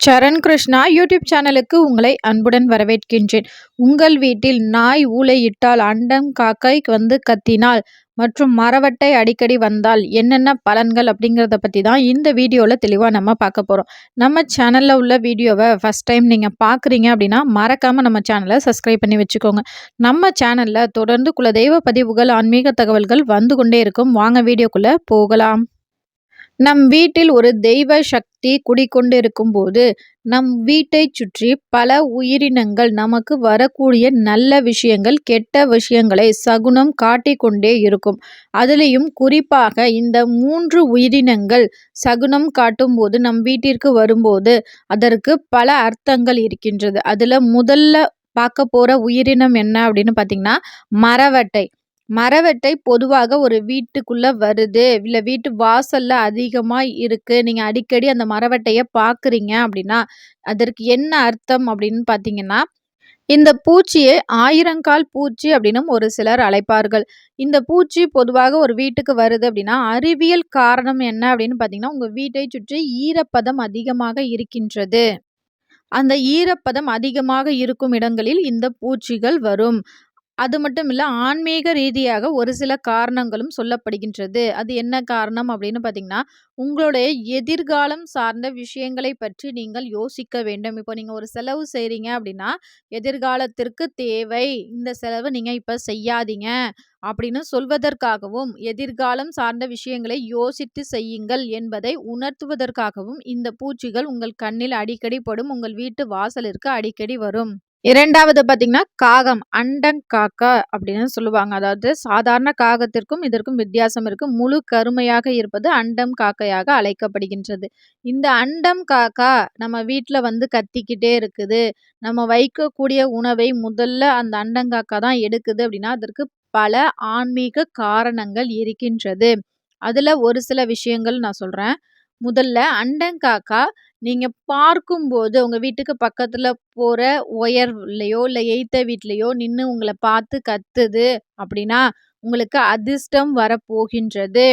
சரண் Krishna YouTube சேனலுக்கு உங்களை அன்புடன் வரவேற்கின்றேன். உங்கள் வீட்டில் நாய் ஊளையிட்டால் அண்டம் காக்கை வந்து கத்தினால் மற்றும் மரவட்டை அடிக்கடி வந்தால் என்னென்ன பலன்கள் அப்படிங்கிறத பற்றி தான் இந்த வீடியோவில் தெளிவாக நம்ம பார்க்க போகிறோம் நம்ம சேனலில் உள்ள வீடியோவை ஃபஸ்ட் டைம் நீங்கள் பார்க்குறீங்க அப்படின்னா மறக்காமல் நம்ம சேனலை சப்ஸ்கிரைப் பண்ணி வச்சுக்கோங்க. நம்ம சேனலில் தொடர்ந்து குலதெய்வ பதிவுகள் ஆன்மீக தகவல்கள் வந்து கொண்டே இருக்கும். வாங்க வீடியோக்குள்ளே போகலாம். நம் வீட்டில் ஒரு தெய்வ சக்தி குடிக்கொண்டிருக்கும் போது நம் வீட்டை சுற்றி பல உயிரினங்கள் நமக்கு வரக்கூடிய நல்ல விஷயங்கள் கெட்ட விஷயங்களை சகுனம் காட்டிக்கொண்டே இருக்கும். அதுலேயும் குறிப்பாக இந்த மூன்று உயிரினங்கள் சகுனம் காட்டும்போது நம் வீட்டிற்கு வரும்போது அதற்கு பல அர்த்தங்கள் இருக்கின்றது. அதில் முதல்ல பார்க்க போகிற உயிரினம் என்ன அப்படின்னு பார்த்தீங்கன்னா மரவட்டை. மரவெட்டை பொதுவாக ஒரு வீட்டுக்குள்ள வருது, இல்ல வீட்டு வாசல்ல அதிகமா இருக்கு. நீங்க அடிக்கடி அந்த மரவெட்டைய பார்க்குறீங்க அப்படின்னா, அதற்கு என்ன அர்த்தம் அப்படின்னு பார்த்தீங்கன்னா, இந்த பூச்சியை ஆயிரங்கால் பூச்சி அப்படின்னும் ஒரு சிலர் அழைப்பார்கள். இந்த பூச்சி பொதுவாக ஒரு வீட்டுக்கு வருது அப்படின்னா, அறிவியல் காரணம் என்ன அப்படின்னு பார்த்தீங்கன்னா, உங்க வீட்டை சுற்றி ஈரப்பதம் அதிகமாக இருக்கின்றது. அந்த ஈரப்பதம் அதிகமாக இருக்கும் இடங்களில் இந்த பூச்சிகள் வரும். அது மட்டும் இல்லை ஆன்மீக ரீதியாக ஒரு சில காரணங்களும் சொல்லப்படுகின்றது. அது என்ன காரணம் அப்படின்னு பார்த்தீங்கன்னா, உங்களுடைய எதிர்காலம் சார்ந்த விஷயங்களை பற்றி நீங்கள் யோசிக்க வேண்டும். இப்போ நீங்கள் ஒரு செலவு செய்கிறீங்க அப்படின்னா, எதிர்காலத்திற்கு தேவை. இந்த செலவு நீங்கள் இப்போ செய்யாதீங்க அப்படின்னு சொல்வதற்காகவும், எதிர்காலம் சார்ந்த விஷயங்களை யோசித்து செய்யுங்கள் என்பதை உணர்த்துவதற்காகவும், இந்த பூச்சிகள் உங்கள் கண்ணில் அடிக்கடி படும். உங்கள் வீட்டு வாசலிற்கு அடிக்கடி வரும். இரண்டாவது பார்த்தீங்கன்னா, காகம். அண்டங்காக்கா அப்படின்னு சொல்லுவாங்க. அதாவது சாதாரண காகத்திற்கும் இதற்கும் வித்தியாசம் இருக்கு. முழு கருமையாக இருப்பது அண்டம் காக்கையாக அழைக்கப்படுகின்றது. இந்த அண்டம் காக்கா நம்ம வீட்டில் வந்து கத்திக்கிட்டே இருக்குது. நம்ம வைக்கக்கூடிய உணவை முதல்ல அந்த அண்டங்காக்கா தான் எடுக்குது அப்படின்னா, அதற்கு பல ஆன்மீக காரணங்கள் இருக்கின்றது. அதுல ஒரு சில விஷயங்கள் நான் சொல்றேன். முதல்ல அண்டங்காக்கா நீங்கள் பார்க்கும்போது, உங்கள் வீட்டுக்கு பக்கத்தில் போகிற ஒயர்லையோ இல்லை எய்த்த வீட்லேயோ நின்று உங்களை பார்த்து கத்துது அப்படின்னா, உங்களுக்கு அதிர்ஷ்டம் வரப்போகின்றது.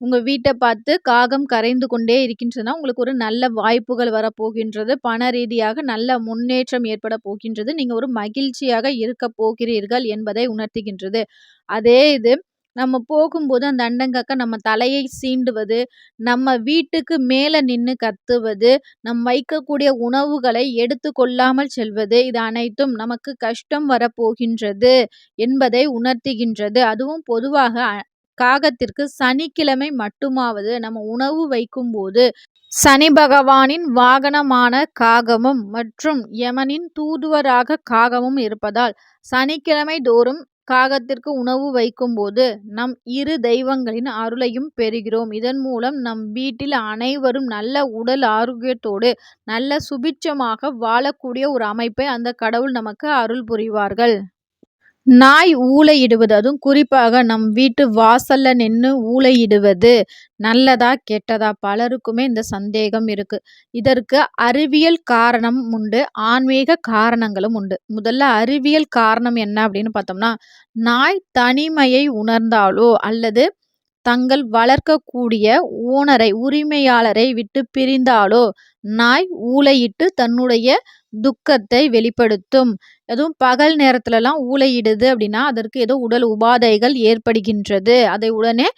உங்கள் வீட்டை பார்த்து காகம் கரைந்து கொண்டே இருக்கின்றதுன்னா, உங்களுக்கு ஒரு நல்ல வாய்ப்புகள் வரப்போகின்றது. பண ரீதியாக நல்ல முன்னேற்றம் ஏற்பட போகின்றது. நீங்கள் ஒரு மகிழ்ச்சியாக இருக்க போகிறீர்கள் என்பதை உணர்த்துகின்றது. அதே இது நம்ம போகும்போது அந்த அண்டங்காக்கா நம்ம தலையை சீண்டுவது, நம்ம வீட்டுக்கு மேலே நின்று கத்துவது, நம் வைக்கக்கூடிய உணவுகளை எடுத்துக்கொள்ளாமல் செல்வது, இது அனைத்தும் நமக்கு கஷ்டம் வரப்போகின்றது என்பதை உணர்த்துகின்றது. அதுவும் பொதுவாக காகத்திற்கு சனிக்கிழமை மட்டுமாவது நம்ம உணவு வைக்கும்போது, சனி பகவானின் வாகனமான காகமும் மற்றும் யமனின் தூதுவராக காகமும் இருப்பதால், சனிக்கிழமை தோறும் காகத்திற்கு உணவு வைக்கும்போது நம் இரு தெய்வங்களின் அருளையும் பெறுகிறோம். இதன் மூலம் நம் வீட்டில் அனைவரும் நல்ல உடல் ஆரோக்கியத்தோடு நல்ல சுபிட்சமாக வாழக்கூடிய ஒரு அமைப்பை அந்த கடவுள் நமக்கு அருள் புரிவார்கள். நாய் ஊளையிடுவது அதுவும் குறிப்பாக நம் வீட்டு வாசல்ல நின்று ஊளையிடுவது நல்லதா? கெட்டதா? பலருக்குமே இந்த சந்தேகம் இருக்கு. இதற்கு அறிவியல் காரணம் உண்டு. ஆன்மீக காரணங்களும் உண்டு. முதல்ல அறிவியல் காரணம் என்ன அப்படின்னு பார்த்தோம்னா, நாய் தனிமையை உணர்ந்தாலோ அல்லது தங்கள் வளர்க்கக்கூடிய ஓனரை உரிமையாளரை விட்டு பிரிந்தாலோ நாய் ஊளையிட்டு தன்னுடைய துக்கத்தை வெளிப்படுத்தும். அதுவும் பகல் நேரத்துலலாம் ஊழையிடுது அப்படின்னா, அதற்கு ஏதோ உடல் உபாதைகள் ஏற்படுகின்றது. அதை உடனே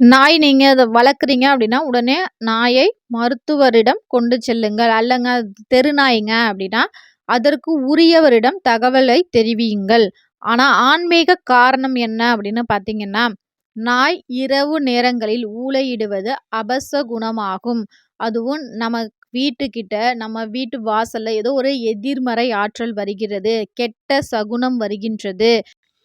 நாய் நீங்கள் அதை வளர்க்குறீங்க அப்படின்னா, உடனே நாயை மருத்துவரிடம் கொண்டு செல்லுங்கள். அல்லங்க தெரு நாய்ங்க அப்படின்னா, அதற்கு உரியவரிடம் தகவலை தெரிவியுங்கள். ஆனால் ஆன்மீக காரணம் என்ன அப்படின்னு பார்த்தீங்கன்னா, நாய் இரவு நேரங்களில் ஊழையிடுவது அபச குணமாகும் அதுவும் நம்ம வீட்டுக்கிட்ட, நம்ம வீட்டு வாசல்ல ஏதோ ஒரு எதிர்மறை ஆற்றல் வருகிறது. கெட்ட சகுனம் வருகின்றது.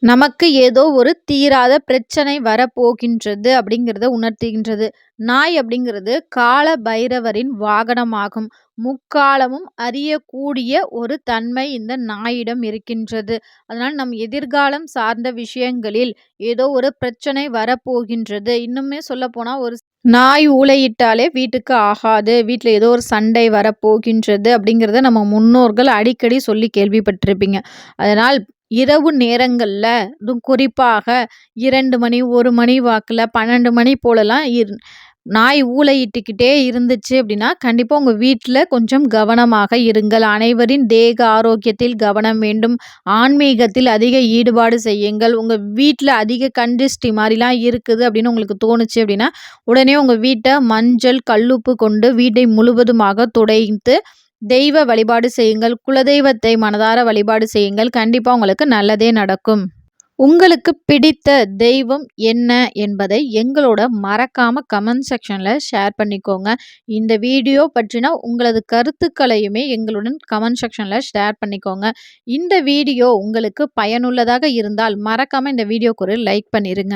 நமக்கு ஏதோ ஒரு தீராத பிரச்சனை வரப்போகின்றது அப்படிங்கிறத உணர்த்துகின்றது. நாய் அப்படிங்கிறது கால பைரவரின் வாகனமாகும். முக்காலமும் அறியக்கூடிய ஒரு தன்மை இந்த நாயிடம் இருக்கின்றது. அதனால் நம் எதிர்காலம் சார்ந்த விஷயங்களில் ஏதோ ஒரு பிரச்சனை வரப்போகின்றது. இன்னுமே சொல்லப்போனால் ஒரு நாய் ஊழையிட்டாலே வீட்டுக்கு ஆகாது. வீட்டில் ஏதோ ஒரு சண்டை வரப்போகின்றது அப்படிங்கிறத நம்ம முன்னோர்கள் அடிக்கடி சொல்லி கேள்விப்பட்டிருப்பீங்க. அதனால் இரவு நேரங்களில் அதுவும் குறிப்பாக இரண்டு மணி, ஒரு மணி வாக்கில் பன்னெண்டு மணி போலலாம் இர் நாய் ஊளையிட்டுக்கிட்டே இருந்துச்சு அப்படின்னா கண்டிப்பாக உங்கள் வீட்டில் கொஞ்சம் கவனமாக இருங்கள். அனைவரின் தேக ஆரோக்கியத்தில் கவனம் வேண்டும். ஆன்மீகத்தில் அதிக ஈடுபாடு செய்யுங்கள். உங்கள் வீட்டில் அதிக கண்டிஸ்டி மாதிரிலாம் இருக்குது அப்படின்னு உங்களுக்கு தோணுச்சு அப்படின்னா உடனே உங்கள் வீட்டை மஞ்சள் கல்லுப்பு கொண்டு வீட்டை முழுவதுமாக துடைத்து தெய்வ வழிபாடு செய்யுங்கள். குலதெய்வத்தை மனதார வழிபாடு செய்யுங்கள். கண்டிப்பாக உங்களுக்கு நல்லதே நடக்கும். உங்களுக்கு பிடித்த தெய்வம் என்ன என்பதை எங்களோட மறக்காம கமெண்ட் செக்ஷனில் ஷேர் பண்ணிக்கோங்க. இந்த வீடியோ பற்றின உங்களது கருத்துக்களையுமே எங்களுடன் கமெண்ட் செக்ஷனில் ஷேர் பண்ணிக்கோங்க. இந்த வீடியோ உங்களுக்கு பயனுள்ளதாக இருந்தால் மறக்காமல் இந்த வீடியோக்கு ஒரு லைக் பண்ணிடுங்க